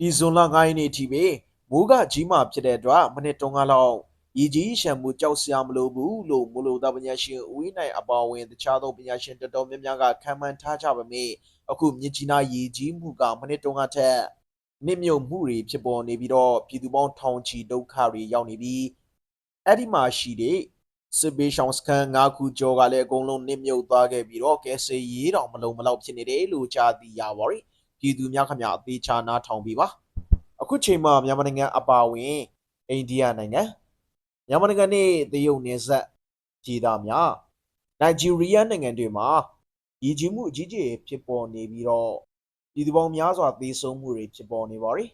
ဒီဇွန်လ9ရက်နေ့အထိပဲမိုးကကြီးမှဖြစ်တဲ့အတွက်မနေ့တုန်းကလောက်ရေကြီးရှမ်းမှုကြောက်စရာမလိုဘူးလို့မိုးလေဝသပညာရှင်ဦးဝင်းနိုင်အပါအဝင်တခြားသောပညာရှင်တော်တော်များများကခံမှန်းထားကြပါမယ်အခုမြစ်ကြီးနားရေကြီးမှုကမနေ့တုန်းကထက်နစ်မြုပ်မှုတွေဖြစ်ပေါ်နေပြီးတော့ပြည်သူပေါင်းထောင်ချီဒုက္ခတွေရောက်နေပြီးအဲ့ဒီမှာရှိတဲ့စစ်ဘေးရှောင်စခန်း၅ခုကျော်ကလည်းအကုန်လုံးနစ်မြုပ်သွားခဲ့ပြီးတော့ကဲဆယ်ရေးတောင်မလုံမလောက်ဖြစ်နေတယ်လို့ကြားသိရပါတယ် ပြည်သူများခမအသေးချာနားထောင်ပြီးပါအခုချိန်မှာမြန်မာနိုင်ငံအပါအဝင်အိန္ဒိယနိုင်ငံမြန်မာနိုင်ငံနဲ့တရုတ်နယ်စပ်ပြည်သားများနိုင်ဂျီးရီးယားနိုင်ငံတွေမှာရည်ကြီးမှုအကြီးကြီးဖြစ်ပေါ်နေပြီးတော့ပြည်သူပေါင်းများစွာသေဆုံးမှုတွေဖြစ်ပေါ်နေပါတယ်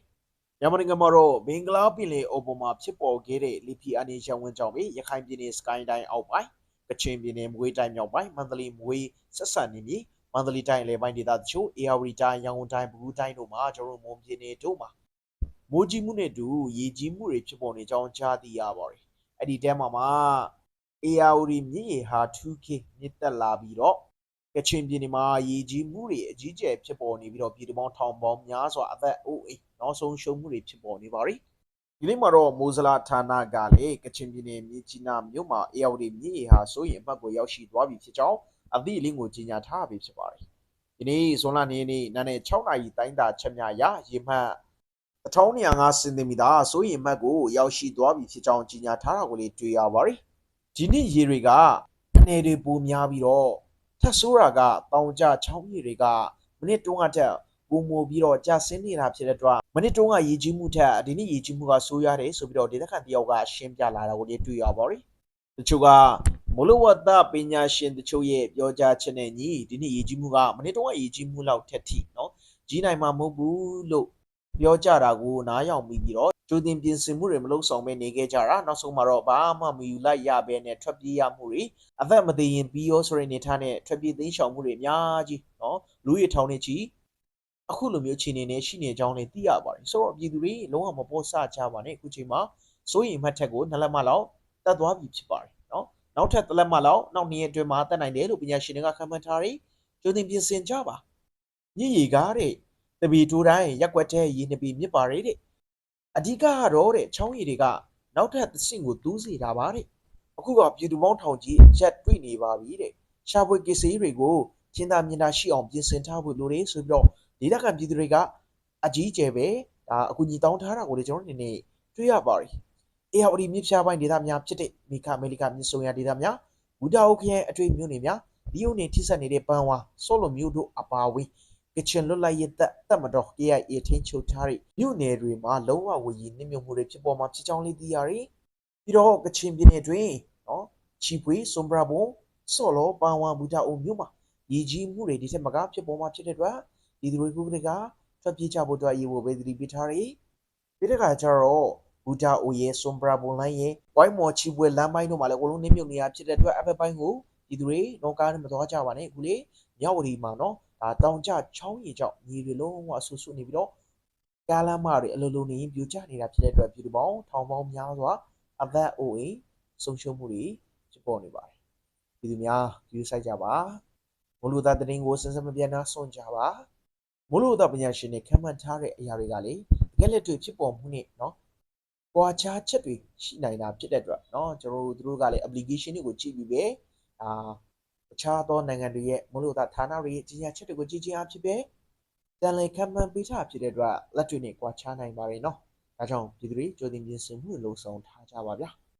မြန်မာနိုင်ငံမှာတော့ဘင်္ဂလားပင်လယ်အော်ပေါ်မှာဖြစ်ပေါ်ခဲ့တဲ့လီဖီအနေရှောင်းဝင်းကြောင့်ပဲရခိုင်ပြည်နယ်စကိုင်းတိုင်းအောက်ပိုင်းကချင်ပြည်နယ်မကွေးတိုင်းမြောက်ပိုင်းမန္တလေးမွေးဆက်ဆက်နေပြီ မန္တလေးတိုင်းအလဲပိုင်းဒေသတချို့အေရဝတီတိုင်းရန်ကုန်တိုင်းပဲခူးတိုင်းတို့မှာကျွန်တော်တို့မွန်ပြည်နယ်တို့မှာမိုးကြီးမှုနဲ့အတူရေကြီးမှုတွေဖြစ်ပေါ်နေကြောင်းကြားသိရပါတယ်။အဲ့ဒီတဲမှာမှာအေယာဝတီမြစ်ရေဟာထူးခေမြင့်တက်လာပြီးတော့ကချင်ပြည်နယ်မှာရေကြီးမှုတွေအကြီးကျယ်ဖြစ်ပေါ်နေပြီးတော့ပြည်သူပေါင်းထောင်ပေါင်းများစွာအသက်အိုးအိမ်နောက်ဆုံးရှုံးမှုတွေဖြစ်ပေါ်နေပါပြီ။ဒီနေ့မှာတော့မိုးစလာဌာနကလည်းကချင်ပြည်နယ်မြစ်ကြီးနားမြို့မှာအေယာဝတီမြစ်ရေဟာစိုးရိမ်အမှတ်ကိုရောက်ရှိသွားပြီဖြစ်ကြောင်း အသည့်အလင်းကိုကြီးညာထားပြီဖြစ်ပါတယ်။ဒီနေ့ဇွန်လ2ရက်နေ့နာနဲ့6နာရီတိုင်းတာချက်များရရေမှတ်1205စင်တီမီတာစိုးရိမ်မှတ်ကိုရောက်ရှိသွားပြီဖြစ်ကြောင်းကြေညာထားတာကိုလည်းတွေ့ရပါတယ်။ဒီနေ့ရေတွေကအနေတွေပိုများပြီးတော့ထက်ဆိုးတာကတောင်ကျချောင်းရေတွေကမနစ်တုန်းကတက်ပုံမိုပြီးတော့ကျဆင်းနေတာဖြစ်တဲ့အတွက်မနစ်တုန်းကရေကြီးမှုထက်ဒီနေ့ရေကြီးမှုကဆိုးရတယ်ဆိုပြီးတော့ဒေသခံတယောက်ကရှင်းပြလာတာကိုလည်းတွေ့ရပါတယ်။တချို့က မလဝတ္တပညာရှင်တချို့ရဲ့ပြောကြားချက်နဲ့ညီဒီနေ့ရေကြီးမှုကမနစ်တုန်းကရေကြီးမှုလောက်ထက်ထိနော်ကြီးနိုင်မှာမဟုတ်ဘူးလို့ပြောကြတာကိုနားယောင်ပြီးပြီးတော့ကြိုတင်ပြင်ဆင်မှုတွေမလုပ်ဆောင်ဘဲနေခဲ့ကြတာနောက်ဆုံးမှာတော့ဘာမှမယူလိုက်ရဘဲနဲ့ထွက်ပြေးရမှုတွေအသက်မသေးရင်ပြီးရောဆိုတဲ့အနေထားနဲ့ထွက်ပြေးသိမ်းရှောင်မှုတွေအများကြီးနော်လူရထောင်နေချီအခုလိုမျိုးအခြေအနေနဲ့ရှိနေကြောင်းလည်းသိရပါတယ်ဆိုတော့ပြည်သူတွေလုံးဝမပေါ်ဆကြပါနဲ့အခုချိန်မှာစိုးရိမ်မှတ်ထက်ကိုနှစ်လက်မလောက်တက်သွားပြီဖြစ်ပါတယ် နော်နောက်ထပ်တစ်လက်မလောက်နောက်နေ့အတွင်းမှာတက်နိုင်တယ်လို့ပညာရှင်တွေကခန့်မှန်းထားတယ်ကြိုတင်ပြင်ဆင်ကြပါညစ်ရီကားတဲ့တပီတိုးတိုင်းရက်ွက်တဲ့ရေနှစ်ပီမြစ်ပါရတဲ့အဓိကကတော့တဲ့ချောင်းရည်တွေကနောက်ထပ်သစ်ကိုတူးစေတာပါတဲ့အခုကပြည်သူပေါင်းထောင်ကြီးရက်တွေ့နေပါပြီတဲ့ရှာဖွေကစ္စည်းတွေကိုကျင်းသားမြင်တာရှိအောင်ပြင်ဆင်ထားဖို့လိုတယ်ဆိုပြီးတော့ဒေသခံပြည်သူတွေကအကြီးကျယ်ပဲဒါအကူအညီတောင်းထားတာကိုလည်းကျွန်တော်အနေနဲ့တွေ့ရပါတယ် အေဟာဝတီမြစ်ဖြားပိုင်းဒေသများဖြစ်တဲ့မိခအမေရိကမြစ်ဆုံရဒေသများဘူတာအိုခရိုင်အတွေ့မြို့နယ်များဒီယုံနေထိစပ်နေတဲ့ပန်းဝါဆော့လိုမျိုးတို့အပါအဝင်ကချင်လွတ်လပ်ရေးတပ်တပ်မတော် KIA ထိန်းချုပ်ထားတဲ့မြို့နယ်တွေမှာလုံးဝဝေကြီးနှိမ့်မြုပ်မှုတွေဖြစ်ပေါ်မှာဖြစ်ကြောင်းလေးသိရတယ်။ပြီးတော့ကချင်ပြည်နယ်တွင်နော်ချီပွေဆွန်ဘရာဘွန်ဆော်လောပန်ဝါဘူတာအုံမြို့မှာရည်ကြီးမှုတွေဒီထက်မကဖြစ်ပေါ်မှာဖြစ်တဲ့အတွက်ဒီသူတွေကတွေကထွက်ပြေးကြဖို့အတွက်ရေဝပဲသတိပေးထားတယ်။ပြီးတဲ့အခါကျတော့ ဘူတာအိုရဲ့ဆွန်ဘရာဘွန်လိုင်းရဲ့ဝိုင်းမော်ချီပွဲလမ်းပိုင်းတို့မှာလည်းအကုန်လုံးနှိမ့်မြုပ်နေတာဖြစ်တဲ့အတွက်အဖက်ပိုင်းကိုဒီသူတွေတော့ကားနဲ့မသွားကြပါနဲ့အခုလေမြောက်ဝတီမှာနော်ဒါတောင်ကျချောင်းရီကြောင့်ညီတွေလုံးဝဆူဆူနေပြီးတော့ကားလမ်းမတွေအလိုလိုနေပြူကျနေတာဖြစ်တဲ့အတွက်ပြည်သူပေါင်းထောင်ပေါင်းများစွာအဖက်အိုအိဆုံးရှုံးမှုတွေဖြစ်ပေါ်နေပါတယ်ပြည်သူများယူဆိုင်ကြပါမိုးလူသားတရင်ကိုစင်စမပြတ်နာစွန့်ကြပါမိုးလူသားပညာရှင်တွေခံမှန်းထားတဲ့အရာတွေကလေတကယ်လက်တွေ့ဖြစ်ပေါ်မှုနဲ့နော် ကွာခြားချက်တွေရှိနိုင်တာဖြစ်တဲ့အတွက်เนาะကျွန်တော်တို့တို့ကလည်း application တွေကိုကြည့်ပြီးပဲဒါ အခြားသောနိုင်ငံတွေရဲ့မလို့သာဌာနတွေရဲ့ကြီးညာချက်တွေကိုကြီးကြီးအားဖြစ်ပဲတန်လည်ခံမှန်းပေးထားဖြစ်တဲ့အတွက်လက်တွေ့နဲ့ကြွားချနိုင်ပါရဲ့နော်။ဒါကြောင့်ပြည်သူတွေကြိုတင်ပြင်ဆင်မှုလှုံ့ဆော်ထားကြပါဗျာ။